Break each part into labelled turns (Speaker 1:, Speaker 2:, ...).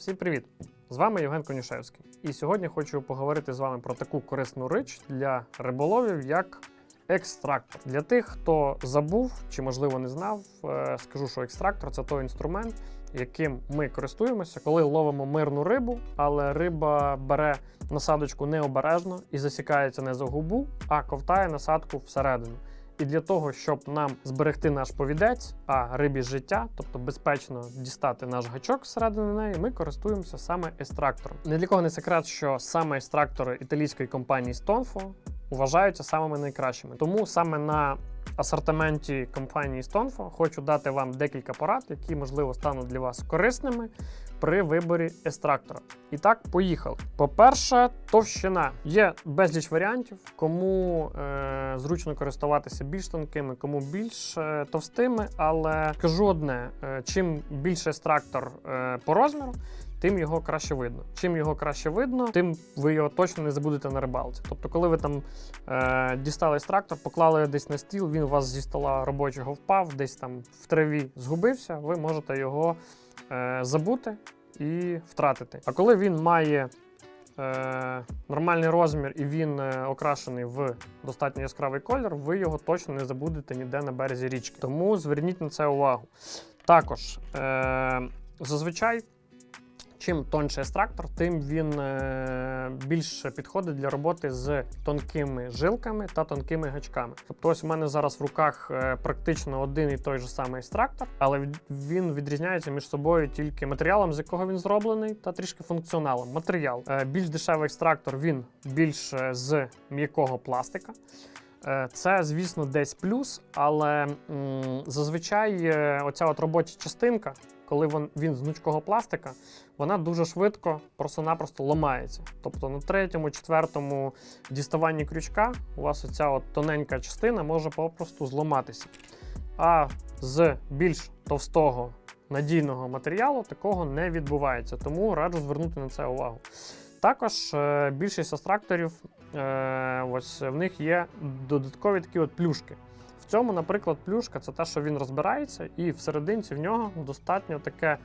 Speaker 1: Всім привіт! З вами Євген Конюшевський. І сьогодні хочу поговорити з вами про таку корисну річ для риболовів, як екстрактор. Для тих, хто забув чи, можливо, не знав, е, скажу, що екстрактор це той інструмент, яким ми користуємося, коли ловимо мирну рибу, але риба бере насадочку необережно і засікається не за губу, а ковтає насадку всередину. І для того, щоб нам зберегти наш повідець, а рибі життя, тобто безпечно дістати наш гачок всередини неї, ми користуємося саме екстрактором. Не для кого не секрет, що саме екстрактори італійської компанії Stonfo вважаються самими найкращими. Тому саме на асортименті компанії Stonfo хочу дати вам декілька порад, які можливо стануть для вас корисними при виборі екстрактора. І так, поїхали. По-перше, товщина. Є безліч варіантів, кому е, зручно користуватися більш тонкими, кому більш е, товстими. Але скажу одне: е, чим більше екстрактор е, по розміру, тим його краще видно. Чим його краще видно, тим ви його точно не забудете на рибалці. Тобто, коли ви там е, дістали екстрактор, поклали десь на стіл, він у вас зі стола робочого впав, десь там в траві згубився, ви можете його забути і втратити. А коли він має е, нормальний розмір і він е, окрашений в достатньо яскравий колір, ви його точно не забудете ніде на березі річки. Тому зверніть на це увагу. Також е, зазвичай. Чим тонший екстрактор, тим він е, більше підходить для роботи з тонкими жилками та тонкими гачками. Тобто, ось у мене зараз в руках е, практично один і той же самий екстрактор, але він відрізняється між собою тільки матеріалом, з якого він зроблений, та трішки функціоналом. Матеріал е, більш дешевий екстрактор, він більш з м'якого пластика. Це, звісно, десь плюс, але м, зазвичай оця от робоча частинка, коли він, він з гнучкого пластика, вона дуже швидко просто-напросто ламається. Тобто на третьому, четвертому діставанні крючка у вас оця от тоненька частина може попросту зламатися. А з більш товстого надійного матеріалу такого не відбувається, тому раджу звернути на це увагу. Також е, більшість астракторів, ось в них є додаткові такі от плюшки. В цьому, наприклад, плюшка це те, що він розбирається, і всерединці в нього достатньо таке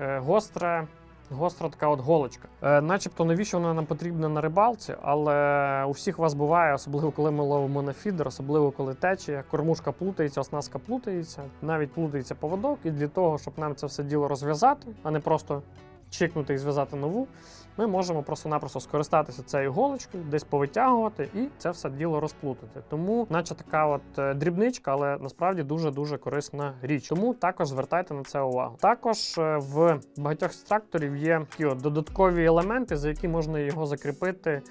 Speaker 1: е, гостре. Гостра така от голочка. Е, начебто, навіщо вона нам потрібна на рибалці, але у всіх вас буває, особливо коли ми ловимо на фідер, особливо коли течія, кормушка плутається, оснастка плутається, навіть плутається поводок. І для того, щоб нам це все діло розв'язати, а не просто чикнути і зв'язати нову, ми можемо просто-напросто скористатися цією голочкою, десь повитягувати і це все діло розплутати. Тому, наче така от е, дрібничка, але насправді дуже дуже корисна річ. Тому також звертайте на це увагу. Також е, в багатьох тракторів є такі от додаткові елементи, за які можна його закріпити.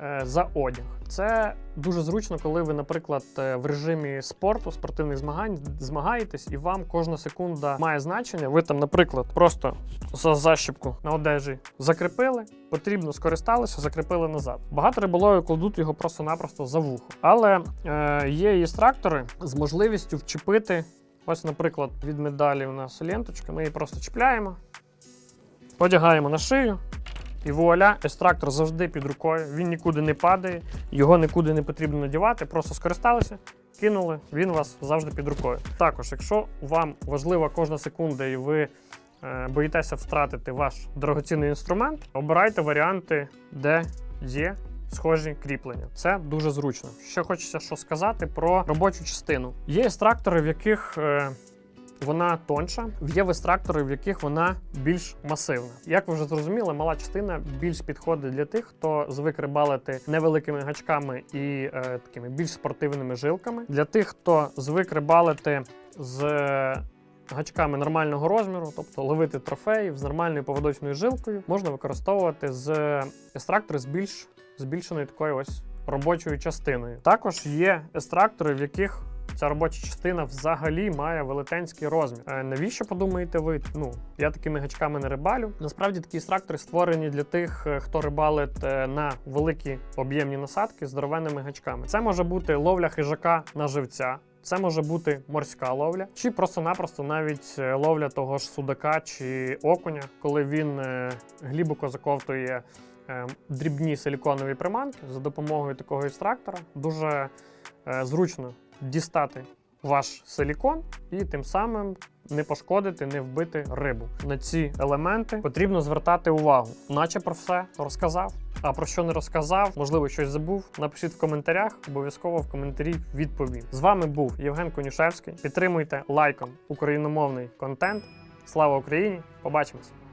Speaker 1: Е, За одяг це дуже зручно, коли ви, наприклад, е, в режимі спорту, спортивних змагань змагаєтесь, і вам кожна секунда має значення. Ви там, наприклад, просто за защіпку на одежі закріпили, потрібно скористалися, закріпили назад. Багато риболовів кладуть його просто-напросто за вухо. Але е, є і екстрактори з можливістю вчепити. Ось, наприклад, від медалі у нас ленточка. Ми її просто чіпляємо, одягаємо на шию. І вуаля, екстрактор завжди під рукою, він нікуди не падає, його нікуди не потрібно надівати, просто скористалися, кинули, він у вас завжди під рукою. Також, якщо вам важлива кожна секунда і ви е, боїтеся втратити ваш дорогоцінний інструмент, обирайте варіанти, де є схожі кріплення. Це дуже зручно. Ще хочеться що сказати про робочу частину. Є екстрактори, в яких е, вона тонша, є екстрактори, в яких вона більш масивна. Як ви вже зрозуміли, мала частина більш підходить для тих, хто звик рибалити невеликими гачками і е, такими більш спортивними жилками. Для тих, хто звик рибалити з гачками нормального розміру, тобто ловити трофеїв з нормальною поводочною жилкою, можна використовувати з екстрактори з більш збільшеною такою ось робочою частиною. Також є екстрактори, в яких Ця робоча частина взагалі має велетенський розмір. Е, навіщо подумаєте ви? Ну я такими гачками не рибалю. Насправді такі екстрактори створені для тих, е, хто рибалить е, на великі об'ємні насадки з здоровенними гачками. Це може бути ловля хижака на живця. Це може бути морська ловля, чи просто-напросто навіть ловля того ж судака чи окуня, коли він глибоко заковтує дрібні силіконові приманки за допомогою такого екстрактора. Дуже зручно дістати ваш силікон і тим самим не пошкодити, не вбити рибу. На ці елементи потрібно звертати увагу, наче про все розказав. А про що не розказав, можливо, щось забув. Напишіть в коментарях, обов'язково в коментарі відповім. З вами був Євген Конюшевський. Підтримуйте лайком україномовний контент. Слава Україні! Побачимось!